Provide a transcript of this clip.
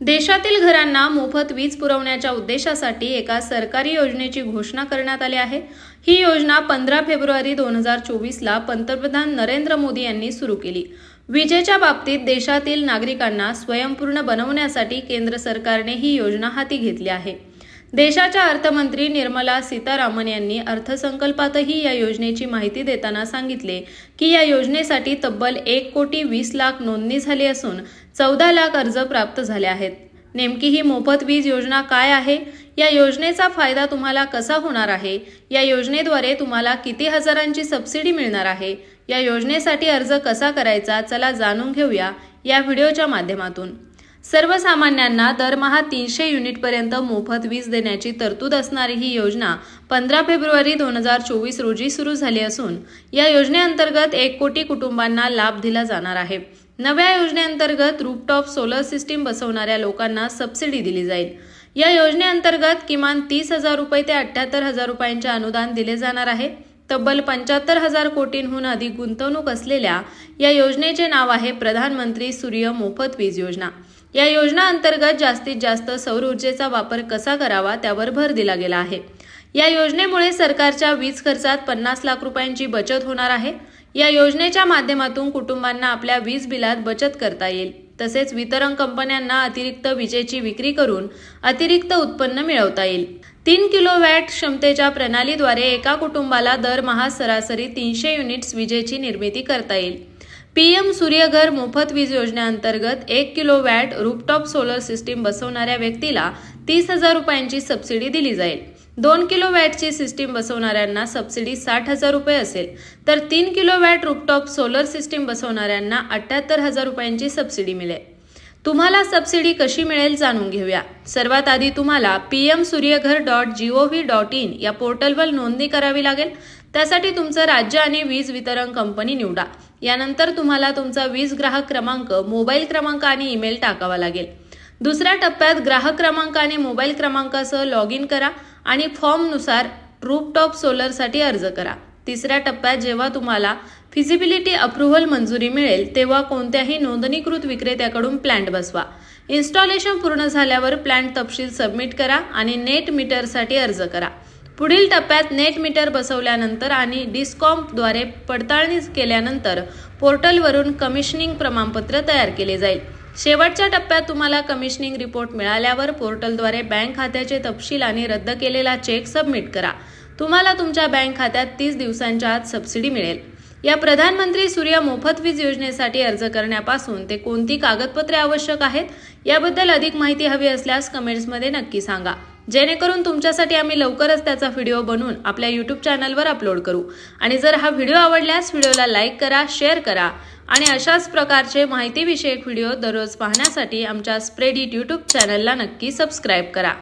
देशातील घरांना मोफत वीज पुरवण्याच्या उद्देशासाठी एका सरकारी योजनेची घोषणा करण्यात आली आहे. ही योजना पंधरा फेब्रुवारी दोन हजार चोवीसला पंतप्रधान नरेंद्र मोदी यांनी सुरू केली. विजेच्या बाबतीत देशातील नागरिकांना स्वयंपूर्ण बनवण्यासाठी केंद्र सरकारने ही योजना हाती घेतली आहे. देशाच्या अर्थमंत्री निर्मला सीतारामन यांनी अर्थसंकल्पातही या योजनेची माहिती देताना सांगितले की या योजनेसाठी तब्बल एक कोटी वीस लाख नोंदणी झाली असून चौदा लाख अर्ज प्राप्त झाले आहेत. नेमकी ही मोफत वीज योजना काय आहे? या योजनेचा फायदा तुम्हाला कसा होणार आहे? या योजनेद्वारे तुम्हाला किती हजारांची सबसिडी मिळणार आहे? या योजनेसाठी अर्ज कसा करायचा? चला जाणून घेऊया या व्हिडिओच्या माध्यमातून. सर्वसामान्यांना दरमहा तीनशे युनिटपर्यंत मोफत वीज देण्याची तरतूद असणारी ही योजना पंधरा फेब्रुवारी दोन हजार चोवीस रोजी सुरू झाली असून या योजनेअंतर्गत एक कोटी कुटुंबांना लाभ दिला जाणार आहे. नव्या योजनेअंतर्गत रूपटॉप सोलर सिस्टीम बसवणाऱ्या लोकांना सबसिडी दिली जाईल. या योजनेअंतर्गत किमान तीस हजार रुपये ते अठ्ठ्याहत्तर हजार रुपयांचे अनुदान दिले जाणार आहे. तब्बल पंच्याहत्तर हजार कोटींहून अधिक गुंतवणूक असलेल्या या योजनेचे नाव आहे प्रधानमंत्री सूर्य मोफत वीज योजना. या योजना अंतर्गत जास्तीत जास्त सौर ऊर्जेचा वापर कसा करावा त्यावर भर दिला गेला आहे. या योजनेमुळे सरकारच्या वीज खर्चात पन्नास लाख रुपयांची बचत होणार आहे. या योजनेच्या माध्यमातून कुटुंबांना आपल्या वीज बिलात बचत करता येईल. तसेच वितरण कंपन्यांना अतिरिक्त विजेची विक्री करून अतिरिक्त उत्पन्न मिळवता येईल. तीन किलो वॅट क्षमतेच्या प्रणालीद्वारे एका कुटुंबाला दरमहा सरासरी तीनशे युनिट्स विजेची निर्मिती करता येईल. पीएम सूर्यघर मोफत वीज योजनेअंतर्गत एक kilo watt rooftop solar system बसवणाऱ्या व्यक्तीला तीस हजार रुपयांची सबसिडी दिली जाईल. दोन किलो वॅटची सिस्टीम बसवणाऱ्यांना सबसिडी साठ हजार रुपये असेल. तर तीन kilo watt rooftop solar system बसवणाऱ्यांना अठ्याहत्तर हजार रुपयांची सबसिडी मिळेल. तुम्हाला सबसिडी कशी मिळेल जाणून घेऊया. सर्वात आधी तुम्हाला P M Suryaghar dot G O V dot in या पोर्टलवर नोंदणी करावी लागेल. त्यासाठी तुमचं राज्य आणि वीज वितरण कंपनी निवडा. यानंतर तुम्हाला तुमचा वीज ग्राहक क्रमांक मोबाईल क्रमांक आणि ईमेल टाकावा लागेल. दुसऱ्या टप्प्यात ग्राहक क्रमांक आणि मोबाईल क्रमांकासह लॉग इन करा. आणि फॉर्मनुसार रूपटॉप सोलरसाठी अर्ज करा. तिसऱ्या टप्प्यात जेव्हा तुम्हाला फिजिबिलिटी अप्रुव्हल मंजुरी मिळेल तेव्हा कोणत्याही नोंदणीकृत विक्रेत्याकडून प्लॅन्ट बसवा. इन्स्टॉलेशन पूर्ण झाल्यावर प्लॅन्ट तपशील सबमिट करा आणि नेट मीटरसाठी अर्ज करा. पुढील टप्प्यात नेट मीटर बसवल्यानंतर आणि डिस्कॉमद्वारे पडताळणी केल्यानंतर पोर्टलवरून कमिशनिंग प्रमाणपत्र तयार केले जाईल. शेवटच्या टप्प्यात तुम्हाला कमिशनिंग रिपोर्ट मिळाल्यावर पोर्टलद्वारे बँक खात्याचे तपशील आणि रद्द केलेला चेक सबमिट करा. तुम्हाला तुमच्या बँक खात्यात तीस दिवसांच्या आत सबसिडी मिळेल. या प्रधानमंत्री सूर्य मोफत वीज योजनेसाठी अर्ज करण्यापासून ते कोणती कागदपत्रे आवश्यक आहेत याबद्दल अधिक माहिती हवी असल्यास कमेंट्समध्ये नक्की सांगा. जेणेकरून तुमच्यासाठी आम्ही लवकरच त्याचा व्हिडिओ बनवून आपल्या यूट्यूब चॅनलवर अपलोड करू. आणि जर हा व्हिडिओ आवडल्यास व्हिडिओला लाईक करा शेअर करा आणि अशाच प्रकारचे माहितीविषयक व्हिडिओ दररोज पाहण्यासाठी आमच्या स्प्रेड इट यूट्यूब चॅनलला नक्की सबस्क्राईब करा.